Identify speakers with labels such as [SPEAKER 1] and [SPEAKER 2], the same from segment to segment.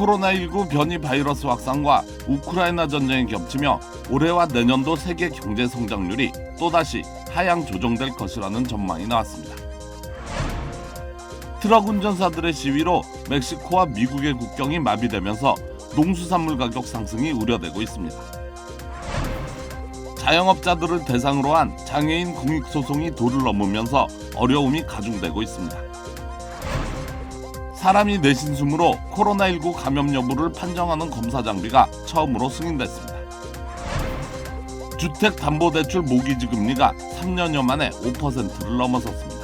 [SPEAKER 1] 코로나19 변이 바이러스 확산과 우크라이나 전쟁이 겹치며 올해와 내년도 세계 경제 성장률이 또다시 하향 조정될 것이라는 전망이 나왔습니다. 트럭 운전사들의 시위로 멕시코와 미국의 국경이 마비되면서 농수산물 가격 상승이 우려되고 있습니다. 자영업자들을 대상으로 한 장애인 공익소송이 도를 넘으면서 어려움이 가중되고 있습니다. 사람이 내신 숨으로 코로나19 감염 여부를 판정하는 검사 장비가 처음으로 승인됐습니다. 주택담보대출 모기지 금리가 3년여 만에 5%를 넘어섰습니다.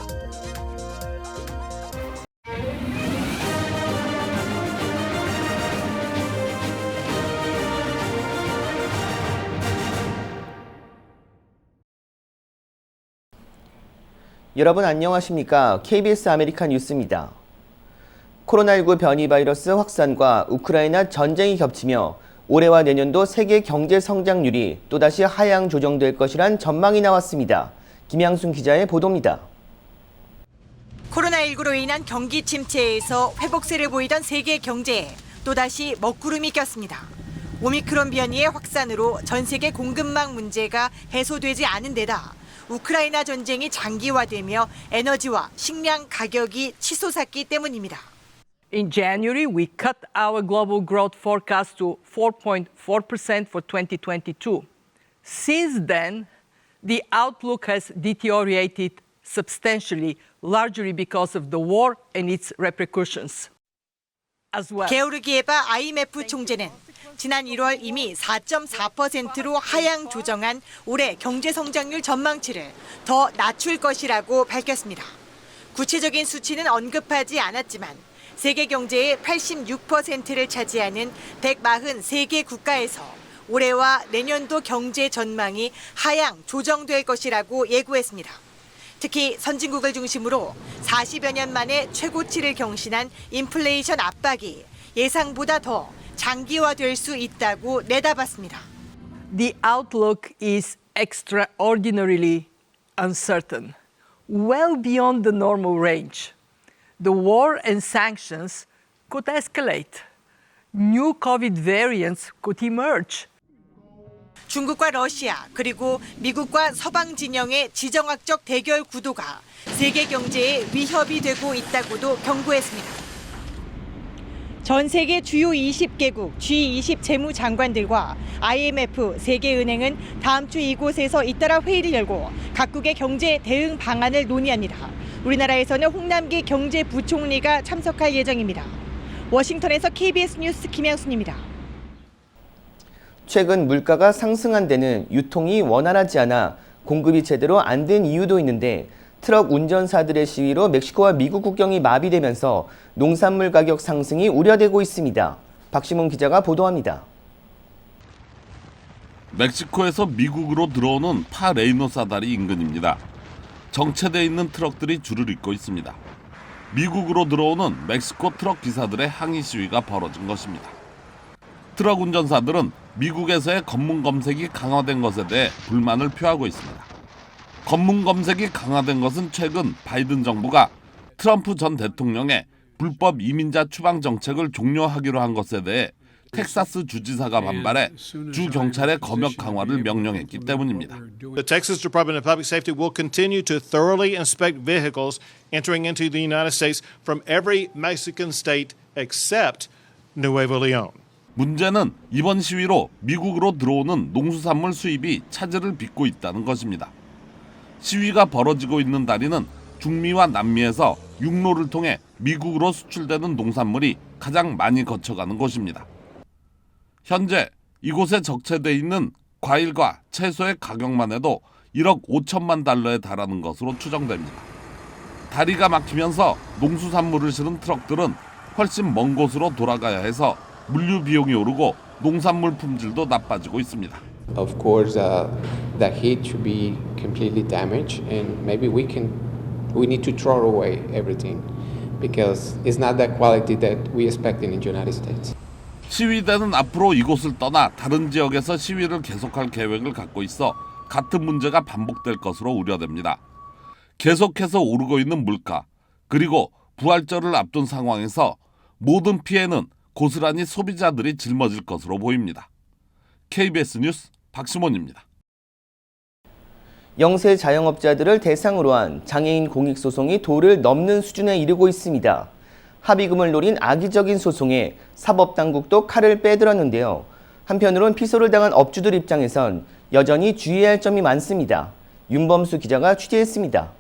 [SPEAKER 2] 여러분 안녕하십니까? KBS 아메리칸 뉴스입니다. 코로나19 변이 바이러스 확산과 우크라이나 전쟁이 겹치며 올해와 내년도 세계 경제 성장률이 또다시 하향 조정될 것이란 전망이 나왔습니다. 김양순 기자의 보도입니다.
[SPEAKER 3] 코로나19로 인한 경기 침체에서 회복세를 보이던 세계 경제에 또다시 먹구름이 꼈습니다. 오미크론 변이의 확산으로 전 세계 공급망 문제가 해소되지 않은 데다 우크라이나 전쟁이 장기화되며 에너지와 식량 가격이 치솟았기 때문입니다.
[SPEAKER 4] In January, we cut our global growth forecast to 4.4% for 2022. Since then, the outlook has deteriorated substantially, largely because of the war and its repercussions.
[SPEAKER 3] 게오르기에바 IMF 총재는 지난 1월 이미 4.4%로 하향 조정한 올해 경제 성장률 전망치를 더 낮출 것이라고 밝혔습니다. 구체적인 수치는 언급하지 않았지만 세계 경제의 86%를 차지하는 143개 국가에서 올해와 내년도 경제 전망이 하향 조정될 것이라고 예고했습니다. 특히 선진국을 중심으로 40여 년 만에 최고치를 경신한 인플레이션 압박이 예상보다 더 장기화될 수 있다고 내다봤습니다.
[SPEAKER 4] The outlook is extraordinarily uncertain, well beyond the normal range. The war and sanctions could escalate. New COVID variants could emerge.
[SPEAKER 3] 중국과 러시아 그리고 미국과 서방 진영의 지정학적 대결 구도가 세계 경제에 위협이 되고 있다고도 경고했습니다. 전 세계 주요 20개국 G20 재무장관들과 IMF, 세계은행은 다음 주 이곳에서 잇따라 회의를 열고 각국의 경제 대응 방안을 논의합니다. 우리나라에서는 홍남기 경제부총리가 참석할 예정입니다. 워싱턴에서 KBS 뉴스 김양순입니다.
[SPEAKER 2] 최근 물가가 상승한 데는 유통이 원활하지 않아 공급이 제대로 안 된 이유도 있는데 트럭 운전사들의 시위로 멕시코와 미국 국경이 마비되면서 농산물 가격 상승이 우려되고 있습니다. 박시문 기자가 보도합니다.
[SPEAKER 1] 멕시코에서 미국으로 들어오는 파 레이노사 다리 인근입니다. 정체돼 있는 트럭들이 줄을 잇고 있습니다. 미국으로 들어오는 멕시코 트럭 기사들의 항의 시위가 벌어진 것입니다. 트럭 운전사들은 미국에서의 검문 검색이 강화된 것에 대해 불만을 표하고 있습니다. 검문 검색이 강화된 것은 최근 바이든 정부가 트럼프 전 대통령의 불법 이민자 추방 정책을 종료하기로 한 것에 대해 텍사스 주지사가 반발해 주 경찰의 검역 강화를 명령했기 때문입니다.
[SPEAKER 5] The Texas Department of Public Safety will continue to thoroughly inspect vehicles entering into the United States from every Mexican state except Nuevo Leon.
[SPEAKER 1] 문제는 이번 시위로 미국으로 들어오는 농수산물 수입이 차질을 빚고 있다는 것입니다. 시위가 벌어지고 있는 다리는 중미와 남미에서 육로를 통해 미국으로 수출되는 농산물이 가장 많이 거쳐가는 곳입니다. 현재 이곳에 적체돼 있는 과일과 채소의 가격만 해도 1억 5천만 달러에 달하는 것으로 추정됩니다. 다리가 막히면서 농수산물을 실은 트럭들은 훨씬 먼 곳으로 돌아가야 해서 물류 비용이 오르고 농산물 품질도 나빠지고 있습니다.
[SPEAKER 6] Of course, uh, the heat should be completely damaged, and maybe we can, we need to throw away everything because it's not that quality that we expect in the United States.
[SPEAKER 1] 시위대는 앞으로 이곳을 떠나 다른 지역에서 시위를 계속할 계획을 갖고 있어 같은 문제가 반복될 것으로 우려됩니다. 계속해서 오르고 있는 물가 그리고 부활절을 앞둔 상황에서 모든 피해는 고스란히 소비자들이 짊어질 것으로 보입니다. KBS 뉴스 박시몬입니다.
[SPEAKER 2] 영세 자영업자들을 대상으로 한 장애인 공익 소송이 도를 넘는 수준에 이르고 있습니다. 합의금을 노린 악의적인 소송에 사법당국도 칼을 빼들었는데요. 한편으론 피소를 당한 업주들 입장에선 여전히 주의해야 할 점이 많습니다. 윤범수 기자가 취재했습니다.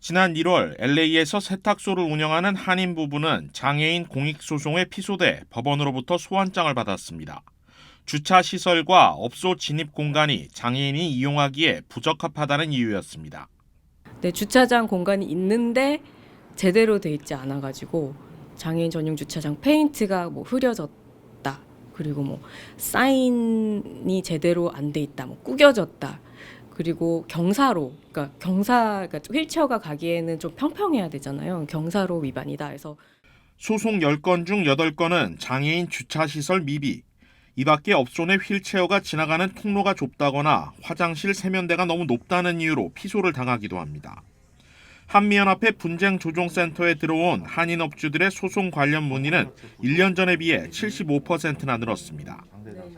[SPEAKER 7] 지난 1월 LA에서 세탁소를 운영하는 한인 부부는 장애인 공익소송에 피소돼 법원으로부터 소환장을 받았습니다. 주차 시설과 업소 진입 공간이 장애인이 이용하기에 부적합하다는 이유였습니다.
[SPEAKER 8] 네, 주차장 공간이 있는데 제대로 돼 있지 않아 가지고 장애인 전용 주차장 페인트가 뭐 흐려졌다. 그리고 뭐 사인이 제대로 안 돼 있다. 뭐 구겨졌다. 그리고 경사로 그러니까 경사 그러니까 휠체어가 가기에는 좀 평평해야 되잖아요. 경사로 위반이다 해서
[SPEAKER 7] 소송 10건 중 8건은 장애인 주차시설 미비, 이 밖에 업소 내 휠체어가 지나가는 통로가 좁다거나 화장실 세면대가 너무 높다는 이유로 피소를 당하기도 합니다. 한미연합회 분쟁조정센터에 들어온 한인 업주들의 소송 관련 문의는 1년 전에 비해 75%나 늘었습니다.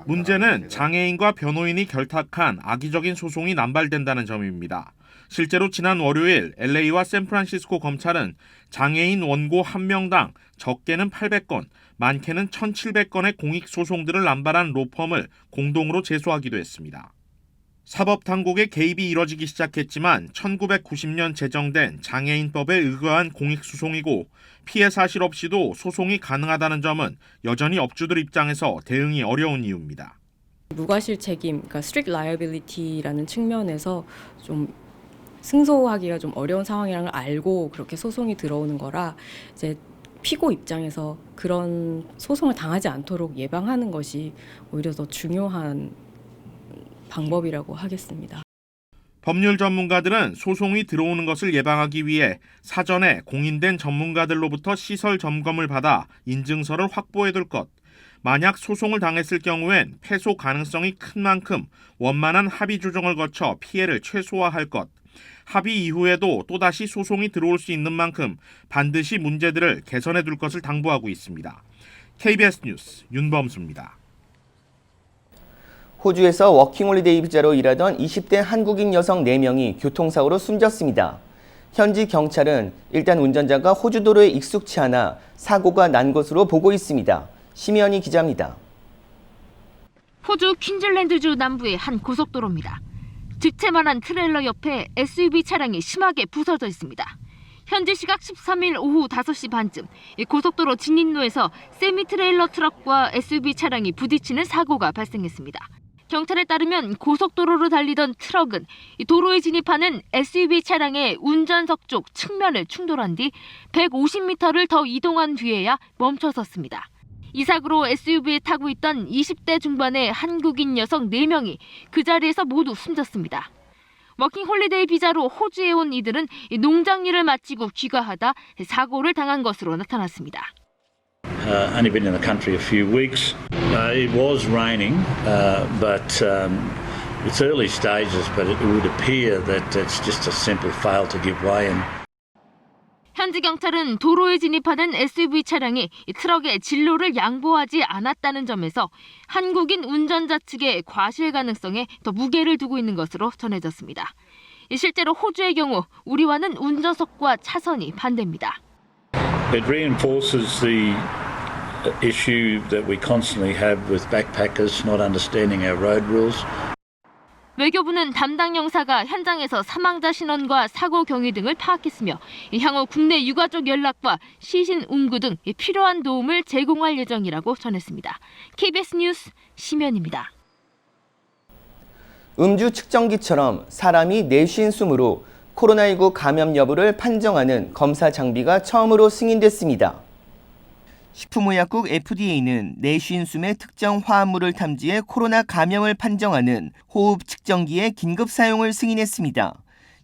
[SPEAKER 7] 문제는 장애인과 변호인이 결탁한 악의적인 소송이 남발된다는 점입니다. 실제로 지난 월요일 LA와 샌프란시스코 검찰은 장애인 원고 한 명당 적게는 800건, 많게는 1,700건의 공익 소송들을 남발한 로펌을 공동으로 제소하기도 했습니다. 사법 당국의 개입이 이뤄지기 시작했지만 1990년 제정된 장애인법에 의거한 공익 소송이고 피해 사실 없이도 소송이 가능하다는 점은 여전히 업주들 입장에서 대응이 어려운 이유입니다.
[SPEAKER 8] 무과실 책임, 그러니까 strict liability라는 측면에서 좀 승소하기가 좀 어려운 상황이라는 걸 알고 그렇게 소송이 들어오는 거라 이제 피고 입장에서 그런 소송을 당하지 않도록 예방하는 것이 오히려 더 중요한 방법이라고 하겠습니다.
[SPEAKER 7] 법률 전문가들은 소송이 들어오는 것을 예방하기 위해 사전에 공인된 전문가들로부터 시설 점검을 받아 인증서를 확보해둘 것. 만약 소송을 당했을 경우엔 패소 가능성이 큰 만큼 원만한 합의 조정을 거쳐 피해를 최소화할 것. 합의 이후에도 또다시 소송이 들어올 수 있는 만큼 반드시 문제들을 개선해 둘 것을 당부하고 있습니다. KBS 뉴스 윤범수입니다.
[SPEAKER 2] 호주에서 워킹홀리데이 비자로 일하던 20대 한국인 여성 4명이 교통사고로 숨졌습니다. 현지 경찰은 일단 운전자가 호주도로에 익숙치 않아 사고가 난 것으로 보고 있습니다. 심연희 기자입니다.
[SPEAKER 9] 호주 퀸즐랜드주 남부의 한 고속도로입니다. 직체만한 트레일러 옆에 SUV 차량이 심하게 부서져 있습니다. 현지 시각 13일 오후 5시 반쯤 이 고속도로 진입로에서 세미 트레일러 트럭과 SUV 차량이 부딪히는 사고가 발생했습니다. 경찰에 따르면 고속도로로 달리던 트럭은 이 도로에 진입하는 SUV 차량의 운전석 쪽 측면을 충돌한 뒤 150m를 더 이동한 뒤에야 멈춰섰습니다. 이 사고로 SUV에 타고 있던 20대 중반의 한국인 여성 4명이 그 자리에서 모두 숨졌습니다. 워킹 홀리데이 비자로 호주에 온 이들은 이 농장 일을 마치고 귀가하다 사고를 당한 것으로 나타났습니다.
[SPEAKER 10] uh, only been in the country a few weeks. Uh, it was raining, uh, but um, it's early stages, but it would appear that it's just a simple fail to give way and
[SPEAKER 9] 현지 경찰은 도로에 진입하는 SUV 차량이 이 트럭의 진로를 양보하지 않았다는 점에서 한국인 운전자 측의 과실 가능성에 더 무게를 두고 있는 것으로 전해졌습니다. 이 실제로 호주의 경우 우리와는 운전석과 차선이 반대입니다.
[SPEAKER 10] it reinforces the issue that we constantly have with backpackers not understanding our road rules.
[SPEAKER 9] 외교부는 담당 영사가 현장에서 사망자 신원과 사고 경위 등을 파악했으며 이 향후 국내 유가족 연락과 시신 운구 등이 필요한 도움을 제공할 예정이라고 전했습니다. KBS 뉴스 심연입니다.
[SPEAKER 2] 음주 측정기처럼 사람이 내쉰 숨으로 코로나19 감염 여부를 판정하는 검사 장비가 처음으로 승인됐습니다. 식품의약국 FDA는 내쉰 숨의 특정 화합물을 탐지해 코로나 감염을 판정하는 호흡 측정기의 긴급 사용을 승인했습니다.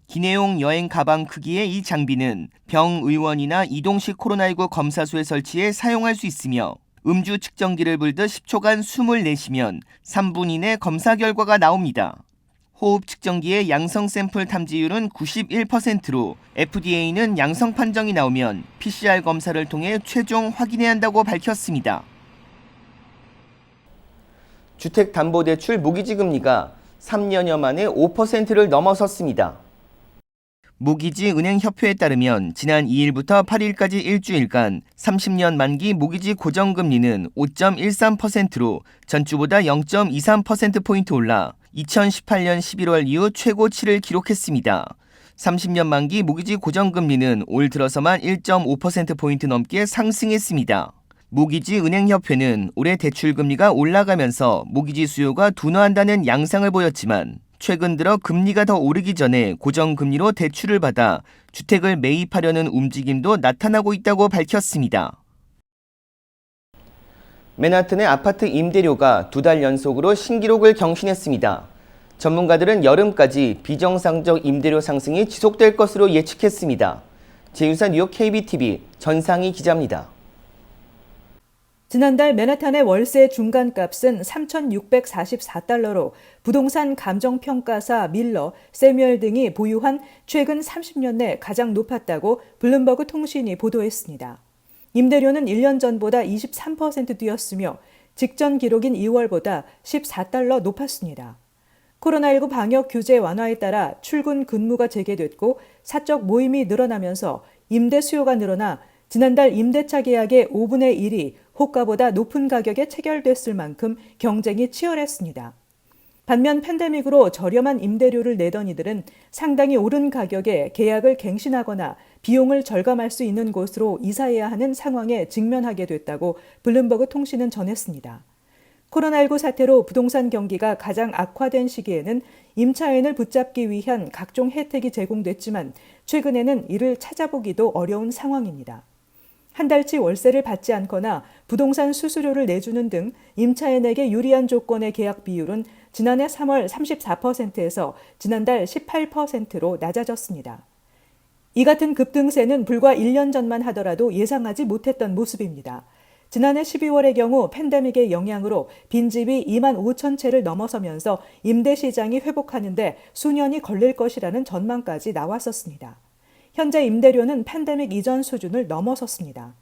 [SPEAKER 2] 기내용 여행 가방 크기의 이 장비는 병 의원이나 이동식 코로나19 검사소에 설치해 사용할 수 있으며 음주 측정기를 불듯 10초간 숨을 내쉬면 3분 이내 검사 결과가 나옵니다. 호흡 측정기의 양성 샘플 탐지율은 91%로 FDA는 양성 판정이 나오면 PCR 검사를 통해 최종 확인해야 한다고 밝혔습니다. 주택담보대출 모기지 금리가 3년여 만에 5%를 넘어섰습니다. 모기지 은행 협회에 따르면 지난 2일부터 8일까지 일주일간 30년 만기 모기지 고정금리는 5.13%로 전주보다 0.23%포인트 올라 2018년 11월 이후 최고치를 기록했습니다. 30년 만기 모기지 고정금리는 올 들어서만 1.5%포인트 넘게 상승했습니다. 모기지 은행협회는 올해 대출금리가 올라가면서 모기지 수요가 둔화한다는 양상을 보였지만 최근 들어 금리가 더 오르기 전에 고정금리로 대출을 받아 주택을 매입하려는 움직임도 나타나고 있다고 밝혔습니다. 맨하튼의 아파트 임대료가 두 달 연속으로 신기록을 경신했습니다. 전문가들은 여름까지 비정상적 임대료 상승이 지속될 것으로 예측했습니다. 제유사 뉴욕 KBTV 전상희 기자입니다.
[SPEAKER 11] 지난달 맨하탄의 월세 중간값은 3,644달러로 부동산 감정평가사 밀러, 세뮤얼 등이 보유한 최근 30년 내 가장 높았다고 블룸버그 통신이 보도했습니다. 임대료는 1년 전보다 23% 뛰었으며 직전 기록인 2월보다 14달러 높았습니다. 코로나19 방역 규제 완화에 따라 출근 근무가 재개됐고 사적 모임이 늘어나면서 임대 수요가 늘어나 지난달 임대차 계약의 5분의 1이 호가보다 높은 가격에 체결됐을 만큼 경쟁이 치열했습니다. 반면 팬데믹으로 저렴한 임대료를 내던 이들은 상당히 오른 가격에 계약을 갱신하거나 비용을 절감할 수 있는 곳으로 이사해야 하는 상황에 직면하게 됐다고 블룸버그 통신은 전했습니다. 코로나19 사태로 부동산 경기가 가장 악화된 시기에는 임차인을 붙잡기 위한 각종 혜택이 제공됐지만 최근에는 이를 찾아보기도 어려운 상황입니다. 한 달치 월세를 받지 않거나 부동산 수수료를 내주는 등 임차인에게 유리한 조건의 계약 비율은 지난해 3월 34%에서 지난달 18%로 낮아졌습니다. 이 같은 급등세는 불과 1년 전만 하더라도 예상하지 못했던 모습입니다. 지난해 12월의 경우 팬데믹의 영향으로 빈집이 2만 5천 채를 넘어서면서 임대 시장이 회복하는데 수년이 걸릴 것이라는 전망까지 나왔었습니다. 현재 임대료는 팬데믹 이전 수준을 넘어섰습니다.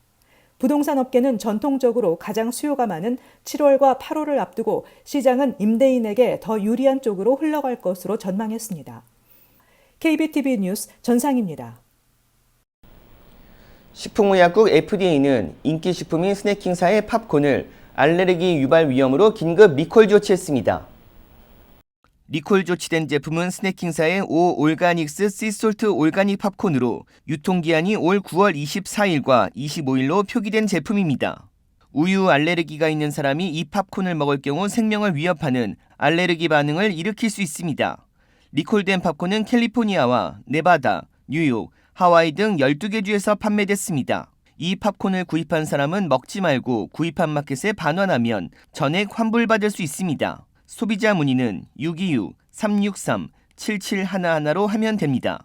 [SPEAKER 11] 부동산 업계는 전통적으로 가장 수요가 많은 7월과 8월을 앞두고 시장은 임대인에게 더 유리한 쪽으로 흘러갈 것으로 전망했습니다. KBTV 뉴스 전상입니다.
[SPEAKER 2] 식품의약국 FDA는 인기 식품인 스낵킹사의 팝콘을 알레르기 유발 위험으로 긴급 리콜 조치했습니다. 리콜 조치된 제품은 스낵킹사의 오 올가닉스 씨솔트 올가닉 팝콘으로 유통기한이 올 9월 24일과 25일로 표기된 제품입니다. 우유 알레르기가 있는 사람이 이 팝콘을 먹을 경우 생명을 위협하는 알레르기 반응을 일으킬 수 있습니다. 리콜된 팝콘은 캘리포니아와 네바다, 뉴욕, 하와이 등 12개 주에서 판매됐습니다. 이 팝콘을 구입한 사람은 먹지 말고 구입한 마켓에 반환하면 전액 환불받을 수 있습니다. 소비자 문의는 626-363-7711로 하면 됩니다.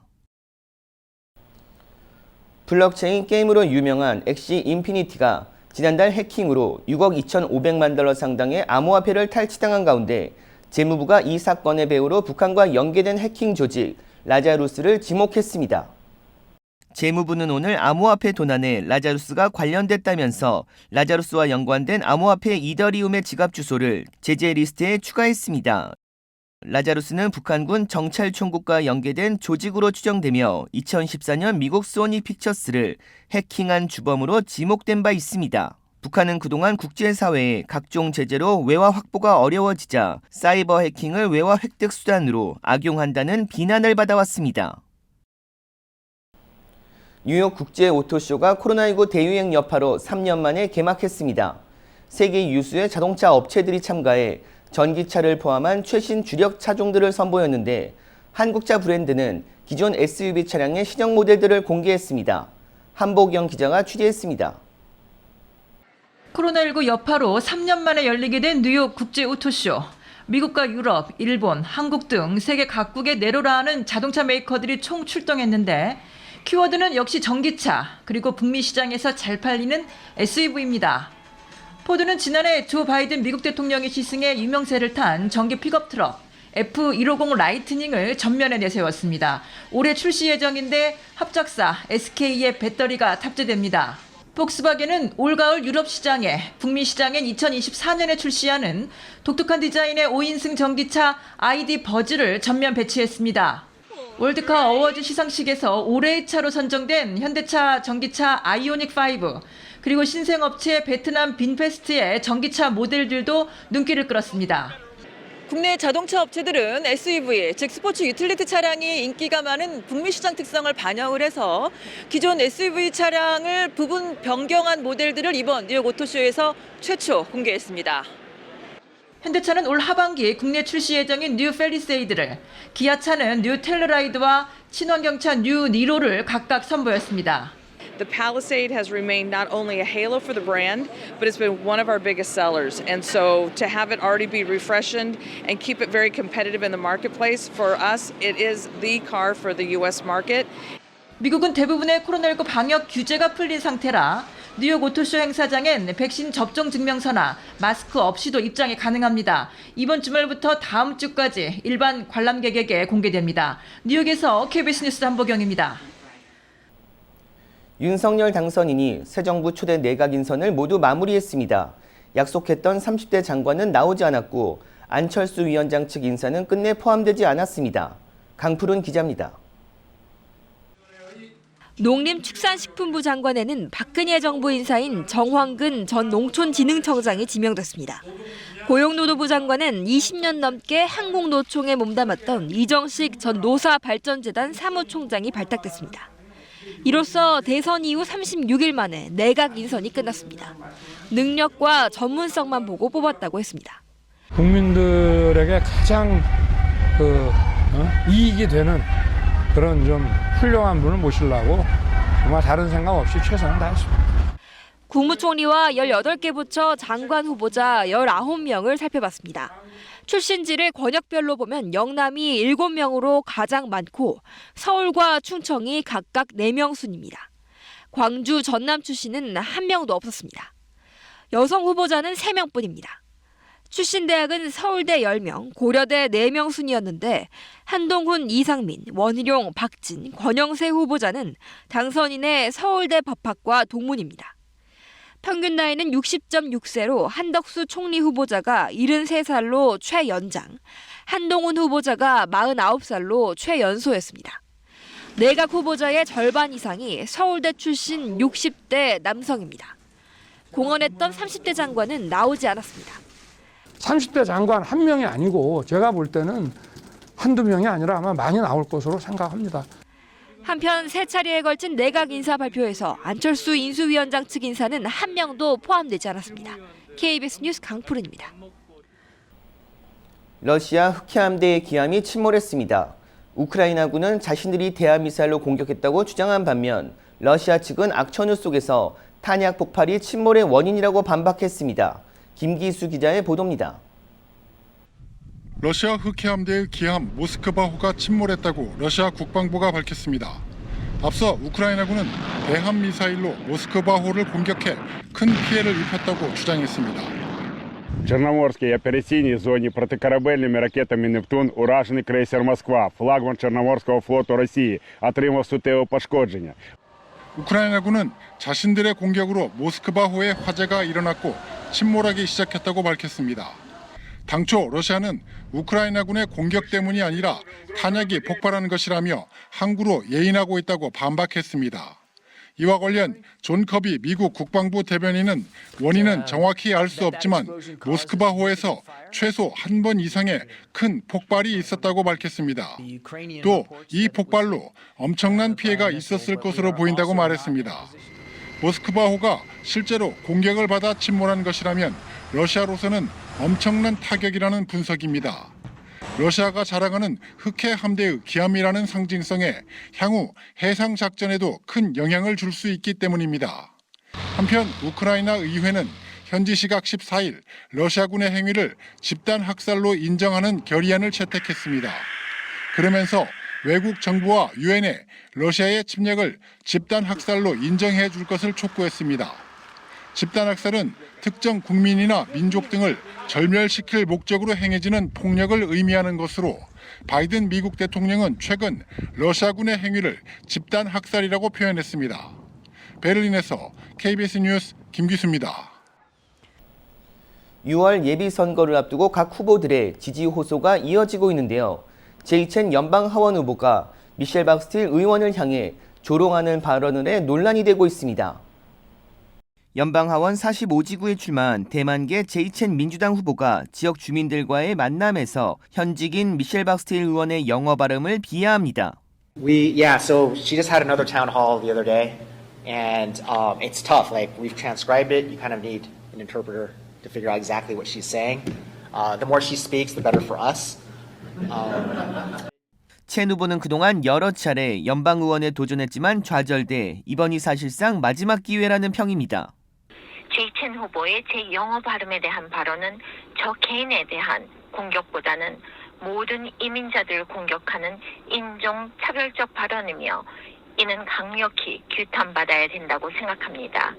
[SPEAKER 2] 블록체인 게임으로 유명한 엑시 인피니티가 지난달 해킹으로 6억 2,500만 달러 상당의 암호화폐를 탈취당한 가운데 재무부가 이 사건의 배후로 북한과 연계된 해킹 조직 라자루스를 지목했습니다. 재무부는 오늘 암호화폐 도난에 라자루스가 관련됐다면서 라자루스와 연관된 암호화폐 이더리움의 지갑 주소를 제재 리스트에 추가했습니다. 라자루스는 북한군 정찰총국과 연계된 조직으로 추정되며 2014년 미국 소니 픽처스를 해킹한 주범으로 지목된 바 있습니다. 북한은 그동안 국제사회에 각종 제재로 외화 확보가 어려워지자 사이버 해킹을 외화 획득 수단으로 악용한다는 비난을 받아왔습니다. 뉴욕 국제 오토쇼가 코로나19 대유행 여파로 3년 만에 개막했습니다. 세계 유수의 자동차 업체들이 참가해 전기차를 포함한 최신 주력 차종들을 선보였는데 한국차 브랜드는 기존 SUV 차량의 신형 모델들을 공개했습니다. 한복영 기자가 취재했습니다.
[SPEAKER 12] 코로나19 여파로 3년 만에 열리게 된 뉴욕 국제 오토쇼. 미국과 유럽, 일본, 한국 등 세계 각국의 내로라 하는 자동차 메이커들이 총 출동했는데 키워드는 역시 전기차, 그리고 북미 시장에서 잘 팔리는 SUV입니다. 포드는 지난해 조 바이든 미국 대통령이 시승해 유명세를 탄 전기 픽업 트럭 F150 라이트닝을 전면에 내세웠습니다. 올해 출시 예정인데 합작사 SK의 배터리가 탑재됩니다. 폭스바겐은 올가을 유럽 시장에 북미 시장엔 2024년에 출시하는 독특한 디자인의 5인승 전기차 ID 버즈를 전면 배치했습니다. 월드카 어워즈 시상식에서 올해의 차로 선정된 현대차 전기차 아이오닉 5 그리고 신생업체 베트남 빈페스트의 전기차 모델들도 눈길을 끌었습니다. 국내 자동차 업체들은 SUV, 즉 스포츠 유틸리티 차량이 인기가 많은 북미 시장 특성을 반영을 해서 기존 SUV 차량을 부분 변경한 모델들을 이번 뉴욕 오토쇼에서 최초 공개했습니다. 현대차는 올 하반기 국내 출시 예정인 뉴 펠리세이드를, 기아차는 뉴 텔레라이드와 친환경차 뉴 니로를 각각 선보였습니다.
[SPEAKER 13] The Palisade has remained not only a halo for the brand, but it's been one of our biggest sellers. And so to have it already be refreshened and keep it very competitive in the marketplace, for us, it is the car for the U.S. market.
[SPEAKER 12] 미국은 대부분의 코로나19 방역 규제가 풀린 상태라 뉴욕 오토쇼 행사장엔 백신 접종 증명서나 마스크 없이도 입장이 가능합니다. 이번 주말부터 다음 주까지 일반 관람객에게 공개됩니다. 뉴욕에서 KBS 뉴스 한보경입니다.
[SPEAKER 2] 윤석열 당선인이 새 정부 초대 내각 인선을 모두 마무리했습니다. 약속했던 30대 장관은 나오지 않았고 안철수 위원장 측 인사는 끝내 포함되지 않았습니다. 강푸른 기자입니다.
[SPEAKER 14] 농림축산식품부 장관에는 박근혜 정부 인사인 정황근 전 농촌진흥청장이 지명됐습니다. 고용노동부 장관은 20년 넘게 한국노총에 몸담았던 이정식 전 노사발전재단 사무총장이 발탁됐습니다. 이로써 대선 이후 36일 만에 내각 인선이 끝났습니다. 능력과 전문성만 보고 뽑았다고 했습니다.
[SPEAKER 15] 국민들에게 가장 그 어? 이익이 되는 그런 좀 훌륭한 분을 모시려고 정말 다른 생각 없이 최선을 다했습니다.
[SPEAKER 14] 국무총리와 18개 부처 장관 후보자 19명을 살펴봤습니다. 출신지를 권역별로 보면 영남이 7명으로 가장 많고 서울과 충청이 각각 4명 순입니다. 광주, 전남 출신은 한 명도 없었습니다. 여성 후보자는 3명뿐입니다. 출신 대학은 서울대 10명, 고려대 4명 순이었는데 한동훈, 이상민, 원희룡, 박진, 권영세 후보자는 당선인의 서울대 법학과 동문입니다. 평균 나이는 60.6세로 한덕수 총리 후보자가 73살로 최연장, 한동훈 후보자가 49살로 최연소였습니다. 내각 후보자의 절반 이상이 서울대 출신 60대 남성입니다. 공언했던 30대 장관은 나오지 않았습니다.
[SPEAKER 15] 30대 장관 한 명이 아니고 제가 볼 때는 한두 명이 아니라 아마 많이 나올 것으로 생각합니다.
[SPEAKER 14] 한편 세 차례에 걸친 내각 인사 발표에서 안철수 인수위원장 측 인사는 한 명도 포함되지 않았습니다. KBS 뉴스 강푸른입니다.
[SPEAKER 2] 러시아 흑해함대의 기함이 침몰했습니다. 우크라이나군은 자신들이 대한미사일로 공격했다고 주장한 반면 러시아 측은 악천후 속에서 탄약 폭발이 침몰의 원인이라고 반박했습니다. 김기수 기자의 보도입니다.
[SPEAKER 16] 러시아 흑해함대의 기함 모스크바호가 침몰했다고 러시아 국방부가 밝혔습니다. 앞서 우크라이나군은 대함 미사일로 모스크바호를 공격해 큰 피해를 입혔다고 주장했습니다.
[SPEAKER 17] В Чорноморській операційній зоні протикорабельними ракетами Нептун уражений крейсер Москва, флагман Чорноморського флоту Росії, отримав суттєве пошкодження.
[SPEAKER 16] 우크라이나군은 자신들의 공격으로 모스크바호에 화재가 일어났고 침몰하기 시작했다고 밝혔습니다. 당초 러시아는 우크라이나군의 공격 때문이 아니라 탄약이 폭발한 것이라며 항구로 예인하고 있다고 반박했습니다. 이와 관련 존 커비 미국 국방부 대변인은 원인은 정확히 알 수 없지만 모스크바호에서 최소 한 번 이상의 큰 폭발이 있었다고 밝혔습니다. 또 이 폭발로 엄청난 피해가 있었을 것으로 보인다고 말했습니다. 모스크바호가 실제로 공격을 받아 침몰한 것이라면 러시아로서는 엄청난 타격이라는 분석입니다. 러시아가 자랑하는 흑해 함대의 기함이라는 상징성에 향후 해상 작전에도 큰 영향을 줄 수 있기 때문입니다. 한편 우크라이나 의회는 현지 시각 14일 러시아군의 행위를 집단 학살로 인정하는 결의안을 채택했습니다. 그러면서 외국 정부와 유엔에 러시아의 침략을 집단 학살로 인정해 줄 것을 촉구했습니다. 집단 학살은 특정 국민이나 민족 등을 절멸시킬 목적으로 행해지는 폭력을 의미하는 것으로 바이든 미국 대통령은 최근 러시아군의 행위를 집단 학살이라고 표현했습니다. 베를린에서 KBS 뉴스 김기수입니다.
[SPEAKER 2] 6월 예비선거를 앞두고 각 후보들의 지지 호소가 이어지고 있는데요. 제이첸 연방하원 후보가 미셸 박스틸 의원을 향해 조롱하는 발언을 해 논란이 되고 있습니다. 연방 하원 45지구에 출마한 대만계 제이첸 민주당 후보가 지역 주민들과의 만남에서 현직인 미셸 박스틸 의원의 영어 발음을 비하합니다.
[SPEAKER 18] We yeah, so she just had another town hall the other day, and um, it's tough. Like we've transcribed it, you kind of need an interpreter to figure out exactly what she's saying. Uh, the more she speaks, the better for us. Um,
[SPEAKER 2] 첸 후보는 그동안 여러 차례 연방 의원에 도전했지만 좌절돼 이번이 사실상 마지막 기회라는 평입니다.
[SPEAKER 19] 제이첸 후보의 제 영어 발음에 대한 발언은 저 개인에 대한 공격보다는 모든 이민자들 공격하는 인종 차별적 발언이며 이는 강력히 규탄받아야 된다고 생각합니다.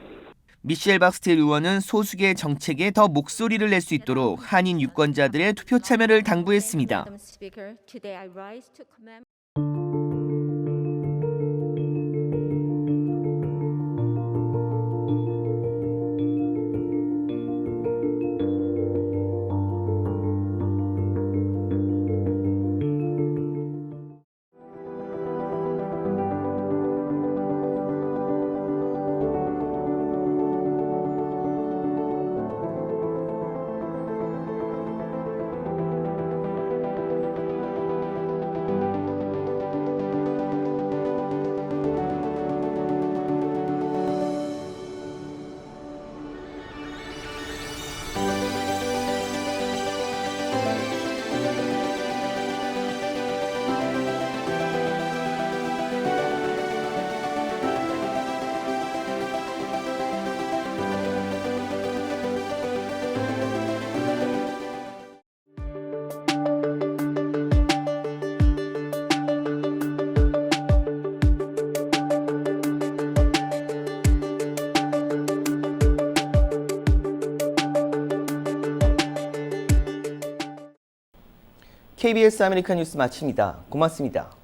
[SPEAKER 2] 미셸 박스틸 의원은 소수계 정책에 더 목소리를 낼 수 있도록 한인 유권자들의 투표 참여를 당부했습니다. KBS 아메리칸 뉴스 마칩니다. 고맙습니다.